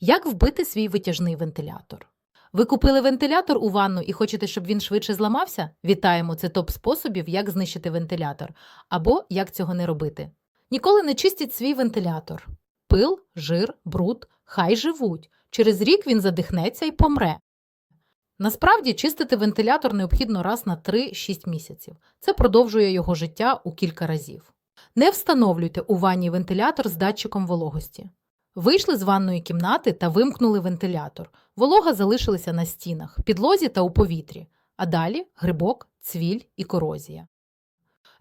Як вбити свій витяжний вентилятор? Ви купили вентилятор у ванну і хочете, щоб він швидше зламався? Вітаємо! Це топ способів, як знищити вентилятор або як цього не робити. Ніколи не чистіть свій вентилятор. Пил, жир, бруд хай живуть. Через рік він задихнеться і помре. Насправді чистити вентилятор необхідно раз на 3-6 місяців. Це продовжує його життя у кілька разів. Не встановлюйте у ванні вентилятор з датчиком вологості. Вийшли з ванної кімнати та вимкнули вентилятор. Волога залишилася на стінах, підлозі та у повітрі, а далі грибок, цвіль і корозія.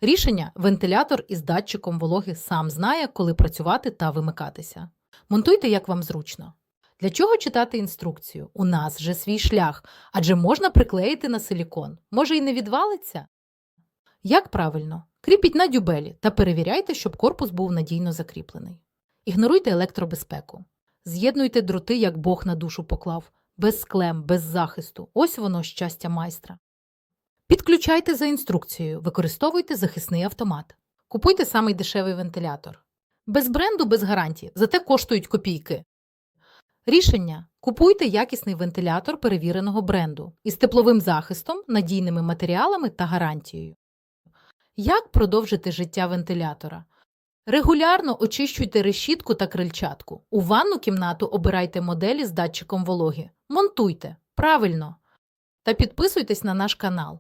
Рішення вентилятор із датчиком вологи сам знає, коли працювати та вимикатися. Монтуйте, як вам зручно. Для чого читати інструкцію? У нас же свій шлях, адже можна приклеїти на силікон. Може і не відвалиться? Як правильно? Кріпіть на дюбелі та перевіряйте, щоб корпус був надійно закріплений. Ігноруйте електробезпеку. З'єднуйте дроти, як Бог на душу поклав, без склем, без захисту. Ось воно щастя майстра. Підключайте за інструкцією, використовуйте захисний автомат. Купуйте самий дешевий вентилятор. Без бренду, без гарантії, зате коштують копійки. Рішення: купуйте якісний вентилятор перевіреного бренду із тепловим захистом, надійними матеріалами та гарантією. Як продовжити життя вентилятора? Регулярно очищуйте решітку та крильчатку. У ванну кімнату обирайте моделі з датчиком вологи. Монтуйте правильно. Та підписуйтесь на наш канал.